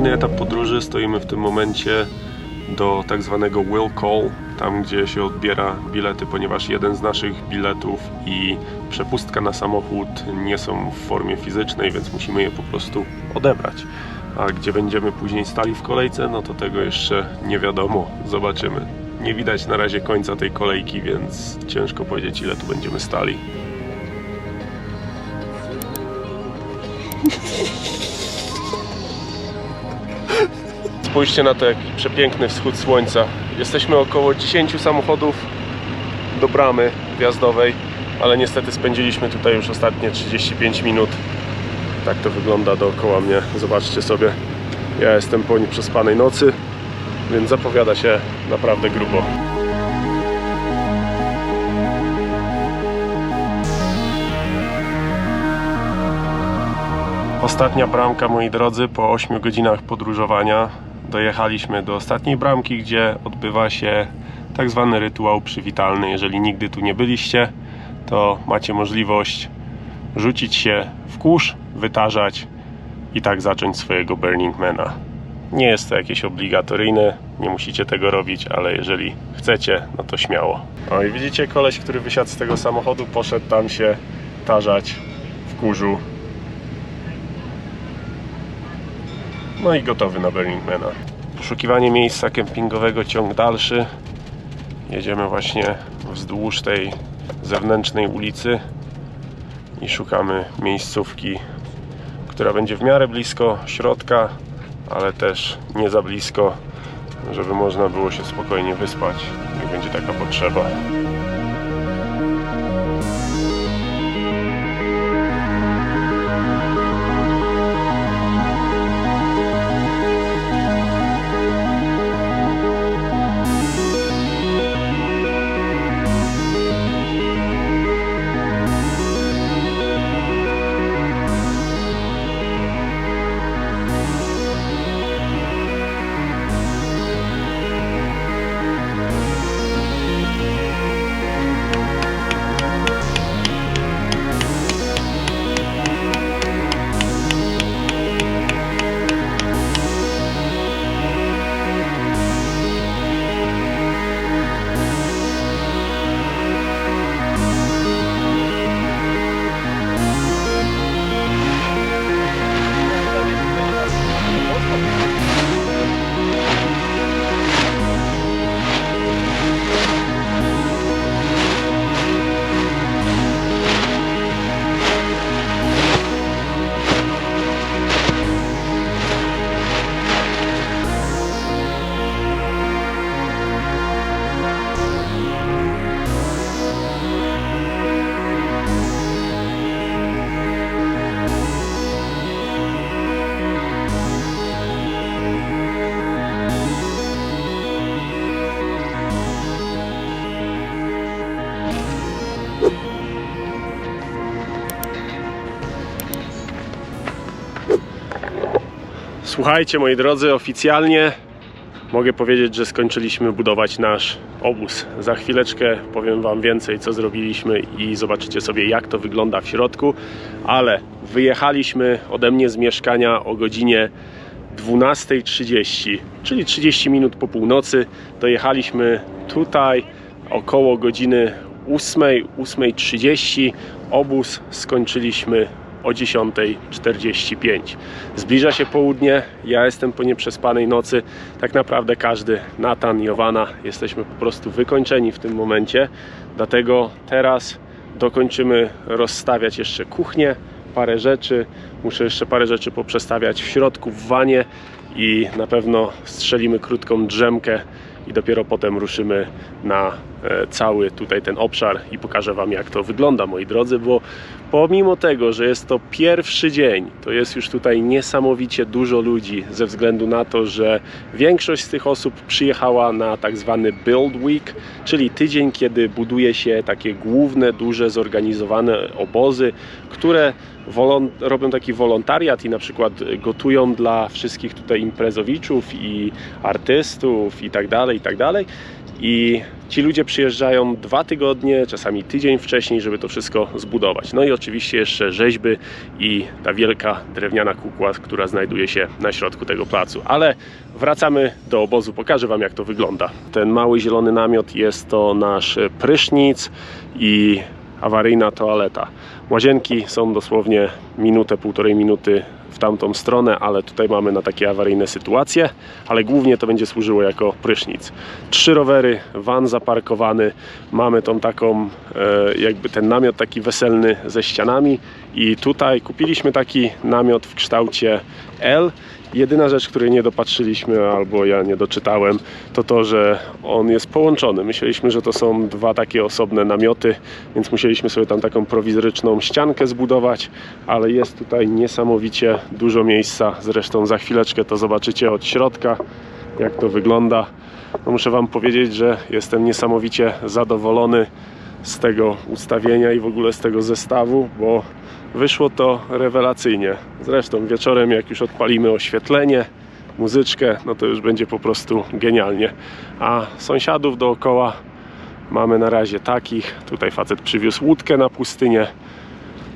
Kolejny etap podróży. Stoimy w tym momencie do tak zwanego will call, tam gdzie się odbiera bilety, ponieważ jeden z naszych biletów i przepustka na samochód nie są w formie fizycznej, więc musimy je po prostu odebrać. A gdzie będziemy później stali w kolejce, no to tego jeszcze nie wiadomo. Zobaczymy. Nie widać na razie końca tej kolejki, więc ciężko powiedzieć ile tu będziemy stali. Spójrzcie na to, jaki przepiękny wschód słońca. Jesteśmy około 10 samochodów do bramy wjazdowej, ale niestety spędziliśmy tutaj już ostatnie 35 minut. Tak to wygląda dookoła mnie. Zobaczcie sobie. Ja jestem po nieprzespanej nocy, więc zapowiada się naprawdę grubo. Ostatnia bramka, moi drodzy, po 8 godzinach podróżowania dojechaliśmy do ostatniej bramki, gdzie odbywa się tak zwany rytuał przywitalny. Jeżeli nigdy tu nie byliście, to macie możliwość rzucić się w kurz, wytarzać i tak zacząć swojego Burning Mana. Nie jest to jakieś obligatoryjne, nie musicie tego robić, ale jeżeli chcecie, no to śmiało. O i widzicie koleś, który wysiadł z tego samochodu, poszedł tam się tarzać w kurzu No i gotowy na Burning Mana. Poszukiwanie miejsca kempingowego ciąg dalszy. Jedziemy właśnie wzdłuż tej zewnętrznej ulicy i szukamy miejscówki, która będzie w miarę blisko środka, ale też nie za blisko, żeby można było się spokojnie wyspać, jak będzie taka potrzeba. Słuchajcie, moi drodzy, oficjalnie mogę powiedzieć, że skończyliśmy budować nasz obóz. Za chwileczkę powiem Wam więcej, co zrobiliśmy i zobaczycie sobie, jak to wygląda w środku. Ale wyjechaliśmy ode mnie z mieszkania o godzinie 12.30, czyli 30 minut po północy. Dojechaliśmy tutaj około godziny 8, 8.30. Obóz skończyliśmy o 10.45. Zbliża się południe, ja jestem po nieprzespanej nocy. Tak naprawdę każdy, Natan, Jowana, jesteśmy po prostu wykończeni w tym momencie. Dlatego teraz dokończymy rozstawiać jeszcze kuchnię, parę rzeczy. Muszę jeszcze parę rzeczy poprzestawiać w środku, w wanie i na pewno strzelimy krótką drzemkę i dopiero potem ruszymy na e, cały tutaj ten obszar i pokażę Wam jak to wygląda moi drodzy, bo pomimo tego, że jest to pierwszy dzień, to jest już tutaj niesamowicie dużo ludzi ze względu na to, że większość z tych osób przyjechała na tak zwany Build Week, czyli tydzień, kiedy buduje się takie główne, duże, zorganizowane obozy, które robią taki wolontariat i na przykład gotują dla wszystkich tutaj imprezowiczów i artystów i tak dalej, i tak dalej. i ci ludzie przyjeżdżają dwa tygodnie, czasami tydzień wcześniej, żeby to wszystko zbudować. No i oczywiście jeszcze rzeźby i ta wielka drewniana kukła, która znajduje się na środku tego placu. Ale wracamy do obozu, pokażę Wam jak to wygląda. Ten mały zielony namiot jest to nasz prysznic i awaryjna toaleta. Łazienki są dosłownie minutę, półtorej minuty tamtą stronę, ale tutaj mamy na takie awaryjne sytuacje, ale głównie to będzie służyło jako prysznic. Trzy rowery, van zaparkowany, mamy tą taką, e, jakby ten namiot taki weselny ze ścianami i tutaj kupiliśmy taki namiot w kształcie L. Jedyna rzecz, której nie dopatrzyliśmy, albo ja nie doczytałem, to to, że on jest połączony. Myśleliśmy, że to są dwa takie osobne namioty, więc musieliśmy sobie tam taką prowizoryczną ściankę zbudować, ale jest tutaj niesamowicie dużo miejsca. Zresztą za chwileczkę to zobaczycie od środka, jak to wygląda. No muszę Wam powiedzieć, że jestem niesamowicie zadowolony z tego ustawienia i w ogóle z tego zestawu, bo wyszło to rewelacyjnie. Zresztą wieczorem, jak już odpalimy oświetlenie, muzyczkę, no to już będzie po prostu genialnie. A sąsiadów dookoła mamy na razie takich. Tutaj facet przywiózł łódkę na pustynię.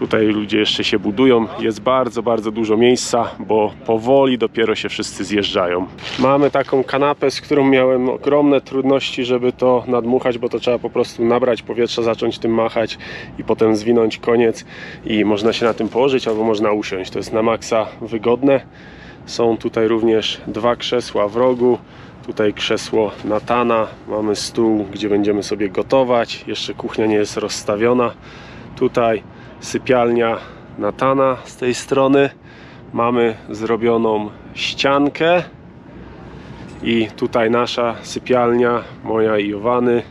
Tutaj ludzie jeszcze się budują. Jest bardzo, bardzo dużo miejsca, bo powoli dopiero się wszyscy zjeżdżają. Mamy taką kanapę, z którą miałem ogromne trudności, żeby to nadmuchać, bo to trzeba po prostu nabrać powietrza, zacząć tym machać i potem zwinąć koniec i można się na tym położyć albo można usiąść. To jest na maksa wygodne. Są tutaj również dwa krzesła w rogu. Tutaj krzesło Natana. Mamy stół, gdzie będziemy sobie gotować. Jeszcze kuchnia nie jest rozstawiona. Tutaj sypialnia Natana z tej strony. Mamy zrobioną ściankę. I tutaj nasza sypialnia, moja i Jowany.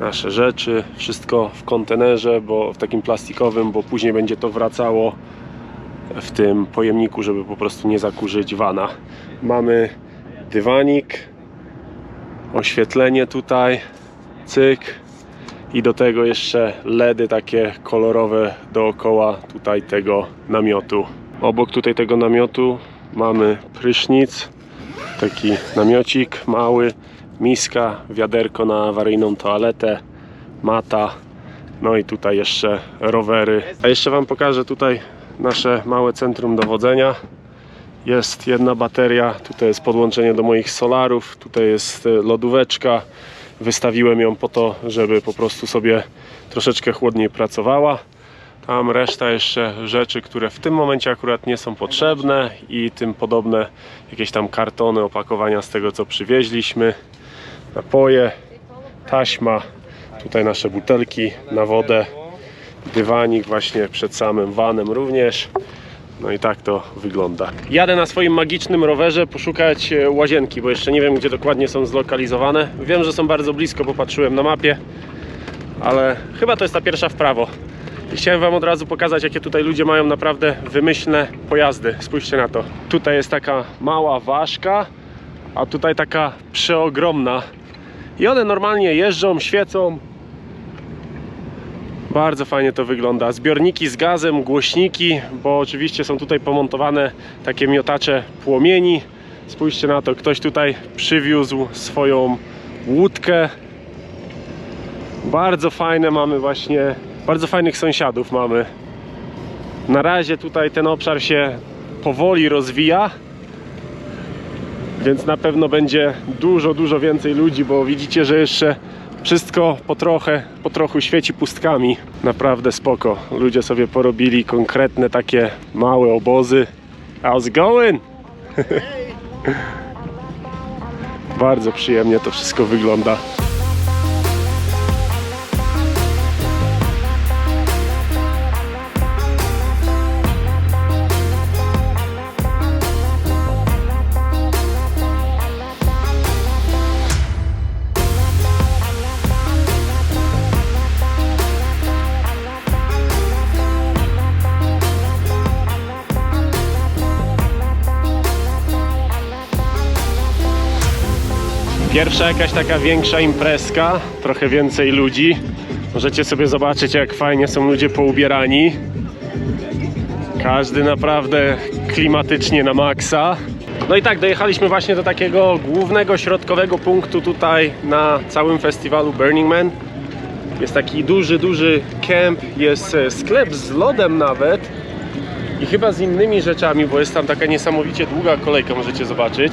Nasze rzeczy, wszystko w kontenerze, bo w takim plastikowym, bo później będzie to wracało w tym pojemniku, żeby po prostu nie zakurzyć wana. Mamy dywanik, oświetlenie tutaj, cyk i do tego jeszcze LEDy takie kolorowe dookoła tutaj tego namiotu. Obok tutaj tego namiotu mamy prysznic, taki namiocik mały, miska, wiaderko na awaryjną toaletę, mata, no i tutaj jeszcze rowery. A jeszcze Wam pokażę tutaj nasze małe centrum dowodzenia. Jest jedna bateria, tutaj jest podłączenie do moich solarów, tutaj jest e, lodóweczka. Wystawiłem ją po to, żeby po prostu sobie troszeczkę chłodniej pracowała. Tam reszta jeszcze rzeczy, które w tym momencie akurat nie są potrzebne i tym podobne jakieś tam kartony, opakowania z tego co przywieźliśmy. Napoje, taśma, tutaj nasze butelki na wodę, dywanik właśnie przed samym vanem również. No i tak to wygląda. Jadę na swoim magicznym rowerze poszukać e, łazienki, bo jeszcze nie wiem gdzie dokładnie są zlokalizowane. Wiem, że są bardzo blisko, bo patrzyłem na mapie, ale chyba to jest ta pierwsza w prawo. I chciałem Wam od razu pokazać, jakie tutaj ludzie mają naprawdę wymyślne pojazdy. Spójrzcie na to. Tutaj jest taka mała ważka, a tutaj taka przeogromna. I one normalnie jeżdżą, świecą, bardzo fajnie to wygląda. Zbiorniki z gazem, głośniki, bo oczywiście są tutaj pomontowane takie miotacze płomieni. Spójrzcie na to, ktoś tutaj przywiózł swoją łódkę. Bardzo fajne mamy właśnie, bardzo fajnych sąsiadów mamy. Na razie tutaj ten obszar się powoli rozwija. Więc na pewno będzie dużo, dużo więcej ludzi, bo widzicie, że jeszcze wszystko po trochę, po trochu świeci pustkami. Naprawdę spoko. Ludzie sobie porobili konkretne takie małe obozy. How's going? Bardzo przyjemnie to wszystko wygląda. Pierwsza jakaś taka większa imprezka, trochę więcej ludzi. Możecie sobie zobaczyć, jak fajnie są ludzie poubierani. Każdy naprawdę klimatycznie na maksa. No i tak, dojechaliśmy właśnie do takiego głównego, środkowego punktu tutaj na całym festiwalu Burning Man. Jest taki duży, duży camp, jest e, sklep z lodem nawet i chyba z innymi rzeczami, bo jest tam taka niesamowicie długa kolejka, możecie zobaczyć.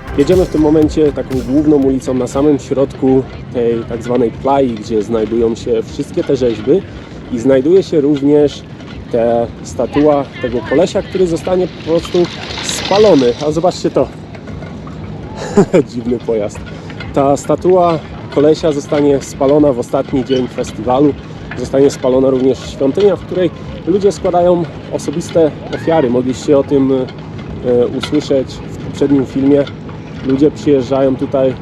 Jedziemy w tym momencie taką główną ulicą na samym środku tej tak zwanej plai, gdzie znajdują się wszystkie te rzeźby i znajduje się również ta statua tego kolesia, który zostanie po prostu spalony. A zobaczcie to. Dziwny pojazd. Ta statua kolesia zostanie spalona w ostatni dzień festiwalu. Zostanie spalona również świątynia, w której ludzie składają osobiste ofiary. Mogliście o tym e, usłyszeć w poprzednim filmie. Ludzie przyjeżdżają tutaj,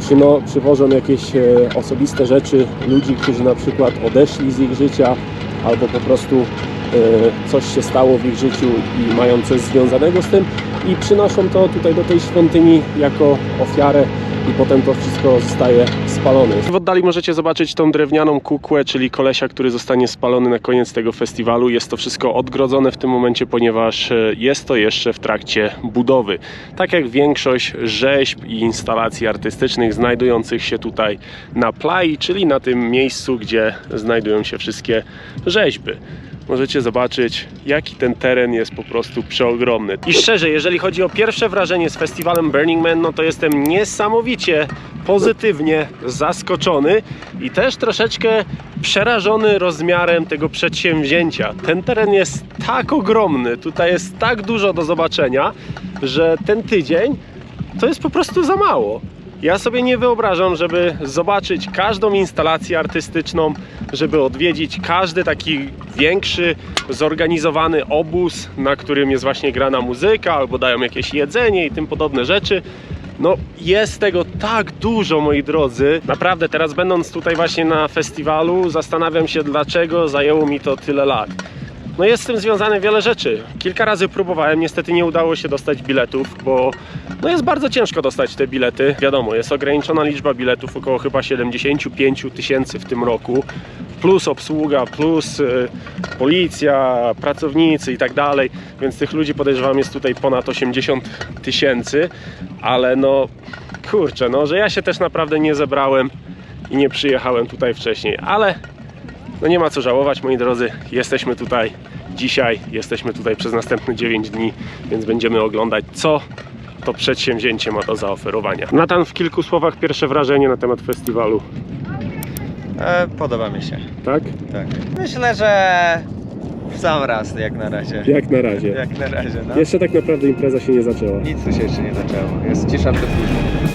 przyno, przywożą jakieś e, osobiste rzeczy ludzi, którzy na przykład odeszli z ich życia albo po prostu e, coś się stało w ich życiu i mają coś związanego z tym. I przynoszą to tutaj do tej świątyni jako ofiarę i potem to wszystko zostaje spalone. W oddali możecie zobaczyć tą drewnianą kukłę, czyli kolesia, który zostanie spalony na koniec tego festiwalu. Jest to wszystko odgrodzone w tym momencie, ponieważ e, jest to jeszcze w trakcie budowy. Tak jak większość rzeźb i instalacji artystycznych znajdujących się tutaj na plai, czyli na tym miejscu, gdzie znajdują się wszystkie rzeźby możecie zobaczyć, jaki ten teren jest po prostu przeogromny. I szczerze, jeżeli chodzi o pierwsze wrażenie z festiwalem Burning Man, no to jestem niesamowicie pozytywnie zaskoczony i też troszeczkę przerażony rozmiarem tego przedsięwzięcia. Ten teren jest tak ogromny, tutaj jest tak dużo do zobaczenia, że ten tydzień to jest po prostu za mało. Ja sobie nie wyobrażam, żeby zobaczyć każdą instalację artystyczną, żeby odwiedzić każdy taki większy, zorganizowany obóz, na którym jest właśnie grana muzyka albo dają jakieś jedzenie i tym podobne rzeczy. No, jest tego tak dużo, moi drodzy. Naprawdę, teraz będąc tutaj właśnie na festiwalu, zastanawiam się, dlaczego zajęło mi to tyle lat. No jest z tym związane wiele rzeczy. Kilka razy próbowałem, niestety nie udało się dostać biletów, bo no jest bardzo ciężko dostać te bilety. Wiadomo, jest ograniczona liczba biletów, około chyba 75 tysięcy w tym roku, plus obsługa, plus y, policja, pracownicy i tak dalej, więc tych ludzi podejrzewam jest tutaj ponad 80 tysięcy, ale no kurczę, no że ja się też naprawdę nie zebrałem i nie przyjechałem tutaj wcześniej, ale no nie ma co żałować, moi drodzy. Jesteśmy tutaj dzisiaj, jesteśmy tutaj przez następne 9 dni, więc będziemy oglądać, co to przedsięwzięcie ma do zaoferowania. Natan, w kilku słowach pierwsze wrażenie na temat festiwalu, E, podoba mi się, tak? tak. Myślę, że w sam raz jak na razie. Jak na razie. Jak na razie, no. Jeszcze tak naprawdę impreza się nie zaczęła. Nic tu się jeszcze nie zaczęło. Jest cisza przed burzą.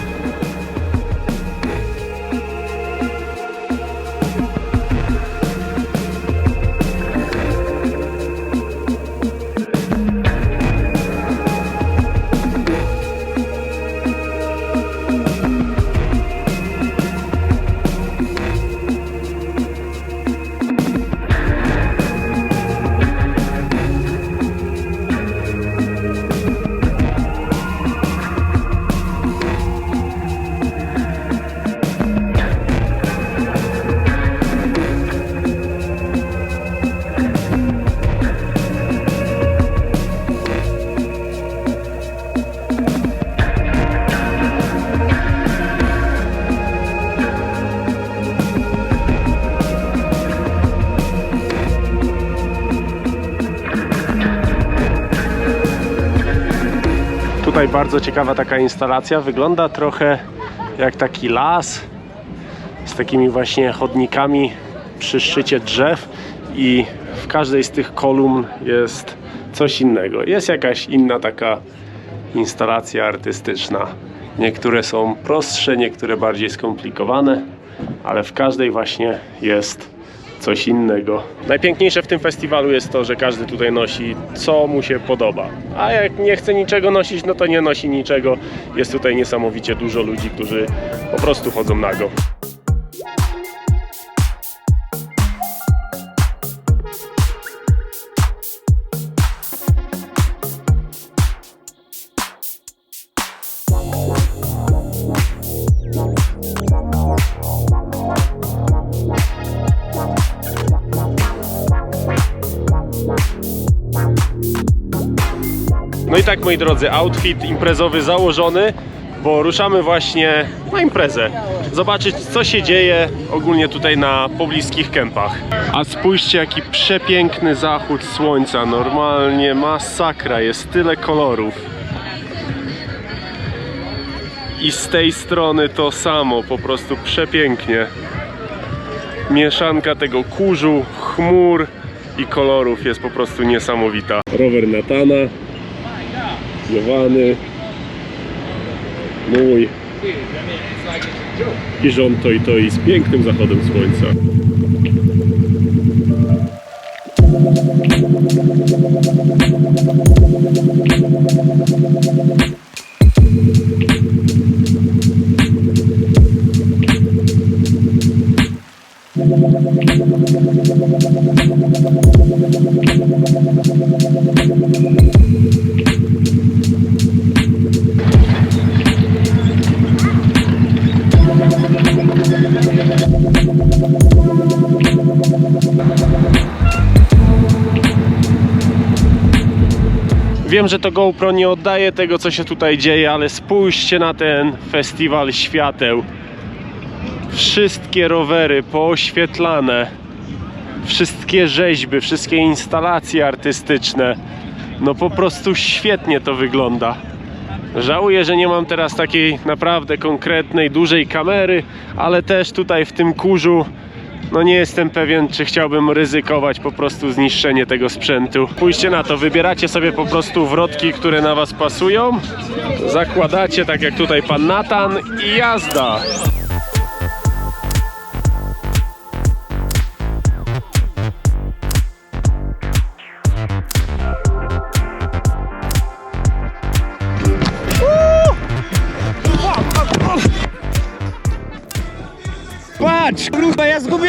Tutaj bardzo ciekawa taka instalacja. Wygląda trochę jak taki las z takimi właśnie chodnikami przy szczycie drzew i w każdej z tych kolumn jest coś innego. Jest jakaś inna taka instalacja artystyczna. Niektóre są prostsze, niektóre bardziej skomplikowane, ale w każdej właśnie jest coś innego. Najpiękniejsze w tym festiwalu jest to, że każdy tutaj nosi co mu się podoba. A jak nie chce niczego nosić, no to nie nosi niczego. Jest tutaj niesamowicie dużo ludzi, którzy po prostu chodzą nago. Tak moi drodzy, outfit imprezowy założony, bo ruszamy właśnie na imprezę. Zobaczyć co się dzieje ogólnie tutaj na pobliskich kempach. A spójrzcie jaki przepiękny zachód słońca, normalnie masakra, jest tyle kolorów. I z tej strony to samo, po prostu przepięknie. Mieszanka tego kurzu, chmur i kolorów jest po prostu niesamowita. Rower Natana, Jowany, mój i rząd to i to i z pięknym zachodem słońca. Wiem, że to GoPro nie oddaje tego, co się tutaj dzieje, ale spójrzcie na ten festiwal świateł. Wszystkie rowery pooświetlane, wszystkie rzeźby, wszystkie instalacje artystyczne. No po prostu świetnie to wygląda. Żałuję, że nie mam teraz takiej naprawdę konkretnej, dużej kamery, ale też tutaj w tym kurzu no nie jestem pewien, czy chciałbym ryzykować po prostu zniszczenie tego sprzętu. Pójście na to, wybieracie sobie po prostu wrotki, które na Was pasują, zakładacie tak jak tutaj pan Natan i jazda.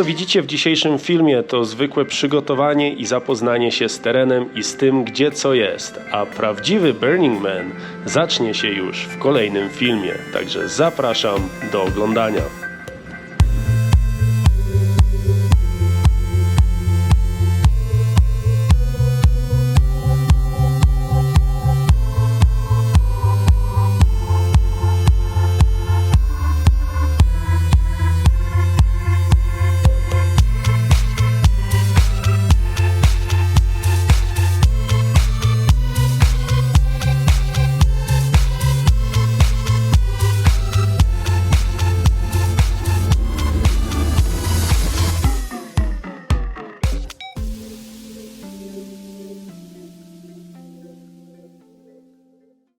co widzicie w dzisiejszym filmie, to zwykłe przygotowanie i zapoznanie się z terenem i z tym, gdzie co jest. A prawdziwy Burning Man zacznie się już w kolejnym filmie. Także zapraszam do oglądania.